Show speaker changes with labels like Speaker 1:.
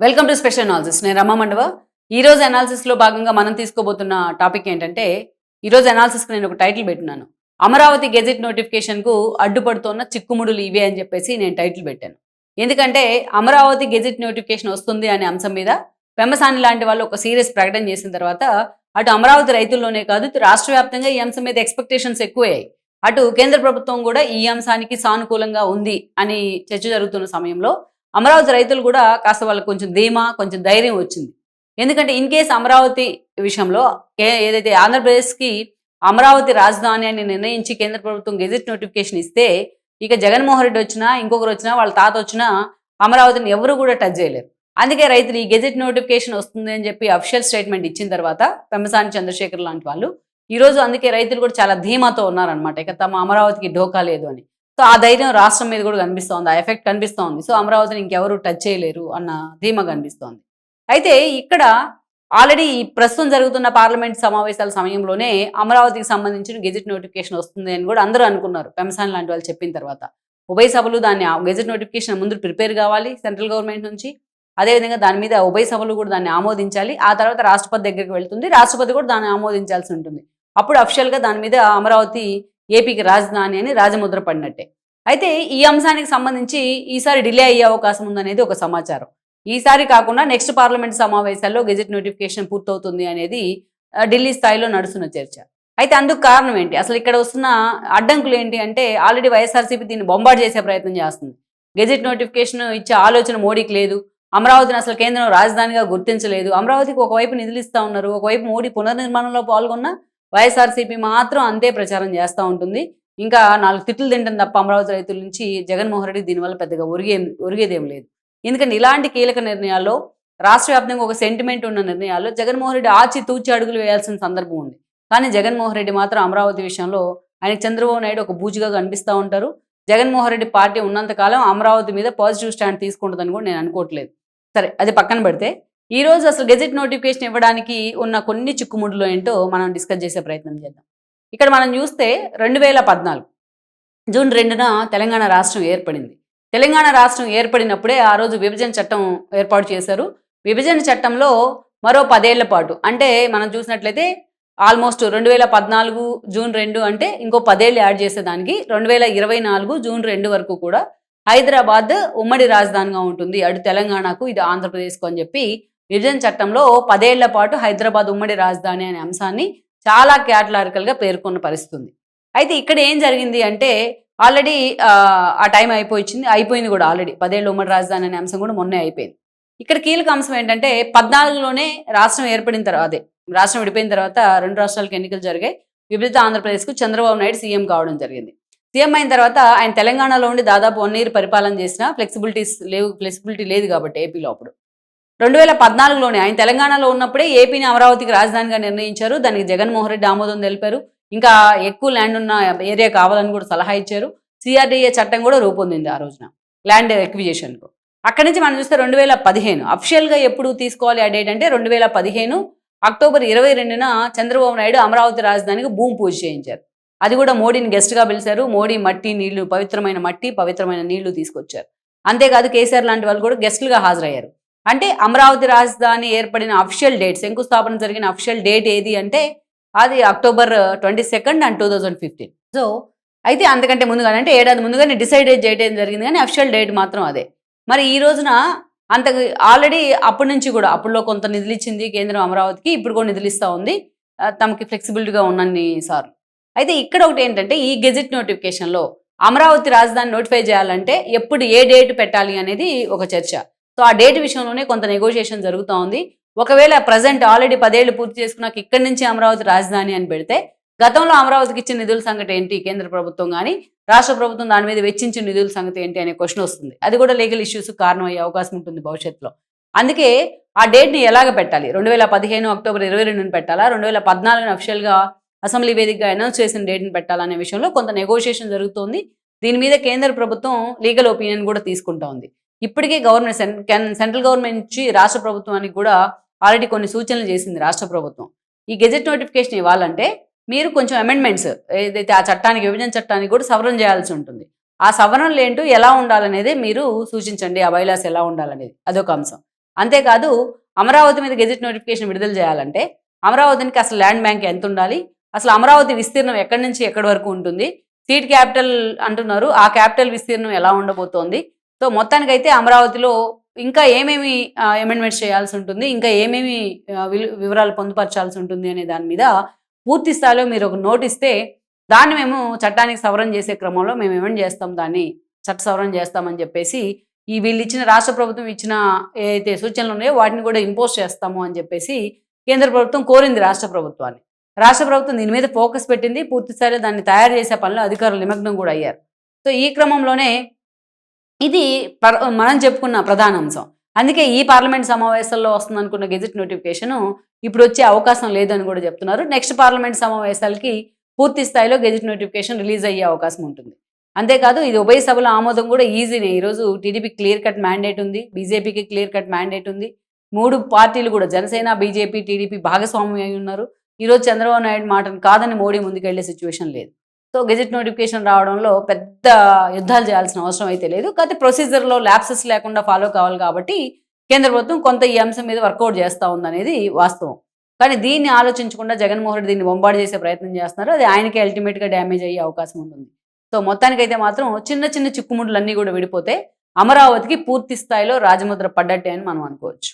Speaker 1: Welcome to special analysis నేను రమ్మ మండవ. ఈ రోజు లో భాగంగా మనం తీసుకోబోతున్న టాపిక్ ఏంటంటే ఈరోజు అనాలిసిస్కి నేను ఒక టైటిల్ పెట్టినాను. అమరావతి గెజెట్ నోటిఫికేషన్కు అడ్డుపడుతున్న చిక్కుముడులు ఇవే అని చెప్పేసి నేను టైటిల్ పెట్టాను. ఎందుకంటే అమరావతి గెజెట్ నోటిఫికేషన్ వస్తుంది అనే అంశం మీద పెమ్మసాని లాంటి వాళ్ళు ఒక సీరియస్ ప్రకటన చేసిన తర్వాత అటు అమరావతి రైతుల్లోనే కాదు రాష్ట్ర వ్యాప్తంగా ఈ అంశం మీద ఎక్స్పెక్టేషన్స్ ఎక్కువయ్యాయి. అటు కేంద్ర ప్రభుత్వం కూడా ఈ అంశానికి సానుకూలంగా ఉంది అని చర్చ జరుగుతున్న సమయంలో అమరావతి రైతులు కూడా కాస్త వాళ్ళకి కొంచెం ధీమా కొంచెం ధైర్యం వచ్చింది. ఎందుకంటే ఇన్ కేస్ అమరావతి విషయంలో ఏ- ఏదైతే ఆంధ్రప్రదేశ్కి అమరావతి రాజధాని అని నిర్ణయించి కేంద్ర ప్రభుత్వం గెజెట్ నోటిఫికేషన్ ఇస్తే ఇక జగన్మోహన్ రెడ్డి వచ్చినా ఇంకొకరు వచ్చినా వాళ్ళ తాత వచ్చినా అమరావతిని ఎవరు కూడా టచ్ చేయలేరు. అందుకే రైతులు ఈ గెజెట్ నోటిఫికేషన్ వస్తుంది అని చెప్పి అఫిషియల్ స్టేట్మెంట్ ఇచ్చిన తర్వాత పెమ్మసాని చంద్రశేఖర్ లాంటి వాళ్ళు ఈ రోజు అందుకే రైతులు కూడా చాలా ధీమాతో ఉన్నారనమాట ఇక తమ అమరావతికి ఢోకా లేదు అని. సో ఆ ధైర్యం రాష్ట్రం మీద కూడా కనిపిస్తోంది. ఆ ఎఫెక్ట్ కనిపిస్తోంది. సో అమరావతిని ఇంకెవరు టచ్ చేయలేరు అన్న ధీమా కనిపిస్తోంది. అయితే ఇక్కడ ఆల్రెడీ ప్రస్తుతం జరుగుతున్న పార్లమెంట్ సమావేశాల సమయంలోనే అమరావతికి సంబంధించిన గెజెట్ నోటిఫికేషన్ వస్తుంది అని కూడా అందరూ అనుకున్నారు. పెంసాన్ లాంటి వాళ్ళు చెప్పిన తర్వాత. ఉభయ సభలు దాన్ని గెజెట్ నోటిఫికేషన్ ముందు ప్రిపేర్ కావాలి సెంట్రల్ గవర్నమెంట్ నుంచి. అదేవిధంగా దాని మీద ఉభయ సభలు కూడా దాన్ని ఆమోదించాలి. ఆ తర్వాత రాష్ట్రపతి దగ్గరికి వెళ్తుంది. రాష్ట్రపతి కూడా దాన్ని ఆమోదించాల్సి ఉంటుంది. అప్పుడు అఫిషియల్గా దాని మీద అమరావతి ఏపీకి రాజధాని అని రాజముద్ర పడినట్టే. అయితే ఈ అంశానికి సంబంధించి ఈసారి డిలే అయ్యే అవకాశం ఉందనేది ఒక సమాచారం. ఈసారి కాకుండా నెక్స్ట్ పార్లమెంట్ సమావేశాల్లో గెజెట్ నోటిఫికేషన్ పూర్తవుతుంది అనేది ఢిల్లీ స్థాయిలో నడుస్తున్న చర్చ. అయితే అందుకు కారణం ఏంటి? అసలు ఇక్కడ వస్తున్న అడ్డంకులు ఏంటి అంటే ఆల్రెడీ వైఎస్ఆర్సీపీ దీన్ని బొంబాటు చేసే ప్రయత్నం చేస్తుంది. గెజెట్ నోటిఫికేషన్ ఇచ్చే ఆలోచన మోడీకి లేదు. అమరావతిని అసలు కేంద్రం రాజధానిగా గుర్తించలేదు. అమరావతికి ఒకవైపు నిధులు ఇస్తా ఉన్నారు ఒకవైపు మోడీ పునర్నిర్మాణంలో పాల్గొన్న వైఎస్ఆర్సీపీ మాత్రం అంతే ప్రచారం చేస్తూ ఉంటుంది. ఇంకా నాలుగు తిట్లు తింటుంది తప్ప అమరావతి రైతుల నుంచి జగన్మోహన్ రెడ్డి దీనివల్ల పెద్దగా ఒరిగే ఒరిగేదేం లేదు. ఎందుకంటే ఇలాంటి కీలక నిర్ణయాల్లో రాష్ట్ర వ్యాప్తంగా ఒక సెంటిమెంట్ ఉన్న నిర్ణయాల్లో జగన్మోహన్ రెడ్డి ఆచి తూచి అడుగులు వేయాల్సిన సందర్భం ఉంది. కానీ జగన్మోహన్ రెడ్డి మాత్రం అమరావతి విషయంలో ఆయన చంద్రబాబు నాయుడు ఒక బూజుగా కనిపిస్తూ ఉంటారు. జగన్మోహన్ రెడ్డి పార్టీ ఉన్నంతకాలం అమరావతి మీద పాజిటివ్ స్టాండ్ తీసుకుంటుందని కూడా నేను అనుకోవట్లేదు. సరే అది పక్కన పెడితే ఈ రోజు అసలు గెజెట్ నోటిఫికేషన్ ఇవ్వడానికి ఉన్న కొన్ని చిక్కుముడులు ఏంటో మనం డిస్కస్ చేసే ప్రయత్నం చేద్దాం. ఇక్కడ మనం చూస్తే రెండు వేల పద్నాలుగు జూన్ రెండున తెలంగాణ రాష్ట్రం ఏర్పడింది. తెలంగాణ రాష్ట్రం ఏర్పడినప్పుడే ఆ రోజు విభజన చట్టం ఏర్పాటు చేశారు. విభజన చట్టంలో మరో పదేళ్ళ పాటు అంటే మనం చూసినట్లయితే ఆల్మోస్ట్ రెండు వేల పద్నాలుగు జూన్ రెండు అంటే ఇంకో పదేళ్ళు యాడ్ చేసేదానికి రెండు వేల ఇరవై నాలుగు జూన్ రెండు వరకు కూడా హైదరాబాద్ ఉమ్మడి రాజధానిగా ఉంటుంది. అటు తెలంగాణకు ఇది ఆంధ్రప్రదేశ్కు అని చెప్పి విభజన చట్టంలో పదేళ్ళ పాటు హైదరాబాద్ ఉమ్మడి రాజధాని అనే అంశాన్ని చాలా క్యాటలారికల్గా పేర్కొన్న పరిస్థితుంది. అయితే ఇక్కడ ఏం జరిగింది అంటే ఆల్రెడీ ఆ టైం అయిపోయింది అయిపోయింది కూడా ఆల్రెడీ. పదేళ్ళు ఉమ్మడి రాజధాని అనే అంశం కూడా మొన్నే అయిపోయింది. ఇక్కడ కీలక అంశం ఏంటంటే పద్నాలుగులోనే రాష్ట్రం ఏర్పడిన తర్వాత అదే రాష్ట్రం విడిపోయిన తర్వాత రెండు రాష్ట్రాలకు ఎన్నికలు జరిగాయి. విభజిత ఆంధ్రప్రదేశ్కు చంద్రబాబు నాయుడు సీఎం కావడం జరిగింది. సీఎం అయిన తర్వాత ఆయన తెలంగాణలో ఉండి దాదాపు వన్ ఇయర్ పరిపాలన చేసిన ఫ్లెక్సిబిలిటీస్ లేవు ఫ్లెక్సిబిలిటీ లేదు కాబట్టి ఏపీలో అప్పుడు. రెండు వేల పద్నాలుగులోనే ఆయన తెలంగాణలో ఉన్నప్పుడే ఏపీని అమరావతికి రాజధానిగా నిర్ణయించారు. దానికి జగన్మోహన్ రెడ్డి ఆమోదం తెలిపారు. ఇంకా ఎక్కువ ల్యాండ్ ఉన్న ఏరియా కావాలని కూడా సలహా ఇచ్చారు. సిఆర్డీఏ చట్టం కూడా రూపొందింది ఆ రోజున ల్యాండ్ ఎక్విజేషన్కు. అక్కడి నుంచి మనం చూస్తే రెండు వేల పదిహేను అఫిషియల్గా ఎప్పుడు తీసుకోవాలి ఆ డేట్ అంటే రెండు వేల పదిహేను అక్టోబర్ ఇరవై రెండున చంద్రబాబు నాయుడు అమరావతి రాజధానికి భూమి పూజ చేయించారు. అది కూడా మోడీని గెస్ట్గా పిలిచారు. మోడీ మట్టి నీళ్ళు పవిత్రమైన మట్టి పవిత్రమైన నీళ్ళు తీసుకొచ్చారు. అంతేకాదు కేసీఆర్ లాంటి వాళ్ళు కూడా గెస్టులుగా హాజరయ్యారు. అంటే అమరావతి రాజధాని ఏర్పడిన అఫిషియల్ డేట్ శంకుస్థాపన జరిగిన అఫిషియల్ డేట్ ఏది అంటే అది October twenty second and two thousand fifteen so అయితే అంతకంటే ముందుగానే అంటే ఏడాది ముందుగానే డిసైడ్ చేయడం జరిగింది కానీ అఫిషియల్ డేట్ మాత్రం అదే. మరి ఈ రోజున అంత ఆల్రెడీ అప్పటి నుంచి కూడా అప్పుడులో కొంత నిధులు ఇచ్చింది కేంద్రం అమరావతికి ఇప్పుడు కూడా నిధులు ఇస్తూ ఉంది తమకి ఫ్లెక్సిబిలిటీగా ఉన్నన్ని సార్లు. అయితే ఇక్కడ ఒకటి ఏంటంటే ఈ గెజిట్ నోటిఫికేషన్లో అమరావతి రాజధాని నోటిఫై చేయాలంటే ఎప్పుడు ఏ డేట్ పెట్టాలి అనేది ఒక చర్చ. సో ఆ డేట్ విషయంలోనే కొంత నెగోషియేషన్ జరుగుతూ ఉంది. ఒకవేళ ప్రజెంట్ ఆల్రెడీ పదేళ్ళు పూర్తి చేసుకున్నాక ఇక్కడి నుంచి అమరావతి రాజధాని అని పెడితే గతంలో అమరావతికి ఇచ్చిన నిధుల సంగతి ఏంటి? కేంద్ర ప్రభుత్వం కానీ రాష్ట్ర ప్రభుత్వం దాని మీద వెచ్చించిన నిధుల సంగతి ఏంటి అనే క్వశ్చన్ వస్తుంది. అది కూడా లీగల్ ఇష్యూస్ కారణం అయ్యే అవకాశం ఉంటుంది భవిష్యత్తులో. అందుకే ఆ డేట్ని ఎలాగ పెట్టాలి? రెండు వేల పదిహేను అక్టోబర్ ఇరవై రెండుని పెట్టాలా? రెండు వేల పద్నాలుగున అఫిషియల్గా అసెంబ్లీ వేదికగా అనౌన్స్ చేసిన డేట్ని పెట్టాలనే విషయంలో కొంత నెగోషియేషన్ జరుగుతోంది. దీని మీద కేంద్ర ప్రభుత్వం లీగల్ ఒపీనియన్ కూడా తీసుకుంటా ఉంది. ఇప్పటికే గవర్నమెంట్ సెంట్రల్ గవర్నమెంట్ నుంచి రాష్ట్ర ప్రభుత్వానికి కూడా ఆల్రెడీ కొన్ని సూచనలు చేసింది రాష్ట్ర ప్రభుత్వం. ఈ గెజెట్ నోటిఫికేషన్ ఇవ్వాలంటే మీరు కొంచెం అమెండ్మెంట్స్ ఏదైతే ఆ చట్టానికి విభజన చట్టానికి కూడా సవరణ చేయాల్సి ఉంటుంది. ఆ సవరణలు ఏంటో ఎలా ఉండాలనేది మీరు సూచించండి. ఆ బైలాస్ ఎలా ఉండాలనేది అదొక అంశం. అంతేకాదు అమరావతి మీద గెజెట్ నోటిఫికేషన్ విడుదల చేయాలంటే అమరావతికి అసలు ల్యాండ్ బ్యాంక్ ఎంత ఉండాలి? అసలు అమరావతి విస్తీర్ణం ఎక్కడి నుంచి ఎక్కడి వరకు ఉంటుంది? సీట్ క్యాపిటల్ అంటున్నారు. ఆ క్యాపిటల్ విస్తీర్ణం ఎలా ఉండబోతోంది? సో మొత్తానికైతే అమరావతిలో ఇంకా ఏమేమి అమెండ్మెంట్స్ చేయాల్సి ఉంటుంది ఇంకా ఏమేమి వివరాలు పొందుపరచాల్సి ఉంటుంది అనే దాని మీద పూర్తి స్థాయిలో మీరు ఒక నోట్ ఇస్తే దాన్ని మేము చట్టానికి సవరణ చేసే క్రమంలో మేము ఏమేమి చేస్తాం దాన్ని చట్ట సవరణ చేస్తామని చెప్పేసి ఈ వీళ్ళు ఇచ్చిన రాష్ట్ర ప్రభుత్వం ఇచ్చిన ఏదైతే సూచనలు ఉన్నాయో వాటిని కూడా ఇంపోజ్ చేస్తాము అని చెప్పేసి కేంద్ర ప్రభుత్వం కోరింది రాష్ట్ర ప్రభుత్వాన్ని. రాష్ట్ర ప్రభుత్వం దీని మీద ఫోకస్ పెట్టింది పూర్తిస్థాయిలో దాన్ని తయారు చేసే పనిలో అధికారులు నిమగ్నం కూడా అయ్యారు. సో ఈ క్రమంలోనే ఇది పర్- మనం చెప్పుకున్న ప్రధాన అంశం. అందుకే ఈ పార్లమెంట్ సమావేశాల్లో వస్తుంది అనుకున్న గెజిట్ నోటిఫికేషన్ ఇప్పుడు వచ్చే అవకాశం లేదని కూడా చెప్తున్నారు. నెక్స్ట్ పార్లమెంట్ సమావేశాలకి పూర్తి స్థాయిలో గెజిట్ నోటిఫికేషన్ రిలీజ్ అయ్యే అవకాశం ఉంటుంది. అంతేకాదు ఇది ఉభయ సభల ఆమోదం కూడా ఈజీనే. ఈరోజు టీడీపీ క్లియర్ కట్ మ్యాండేట్ ఉంది బీజేపీకి క్లియర్ కట్ మ్యాండేట్ ఉంది. మూడు పార్టీలు కూడా జనసేన బీజేపీ టీడీపీ భాగస్వామ్యం అయి ఉన్నారు. ఈరోజు చంద్రబాబు నాయుడు మాటను కాదని మోడీ ముందుకెళ్ళే సిచ్యువేషన్ లేదు. సో గెజెట్ నోటిఫికేషన్ రావడంలో పెద్ద యుద్ధాలు చేయాల్సిన అవసరం అయితే లేదు. కాకపోతే ప్రొసీజర్లో ల్యాప్సెస్ లేకుండా ఫాలో కావాలి కాబట్టి కేంద్ర ప్రభుత్వం కొంత ఈ అంశం మీద వర్కౌట్ చేస్తూ ఉందనేది వాస్తవం. కానీ దీన్ని ఆలోచించకుండా జగన్మోహన్ రెడ్డి దీన్ని బొంబాడు చేసే ప్రయత్నం చేస్తున్నారు. అది ఆయనకి అల్టిమేట్గా డ్యామేజ్ అయ్యే అవకాశం ఉంటుంది. సో మొత్తానికైతే మాత్రం చిన్న చిన్న చిక్కుముడులన్నీ కూడా విడిపోతే అమరావతికి పూర్తి స్థాయిలో రాజముద్ర పడ్డట్టే అని మనం అనుకోవచ్చు.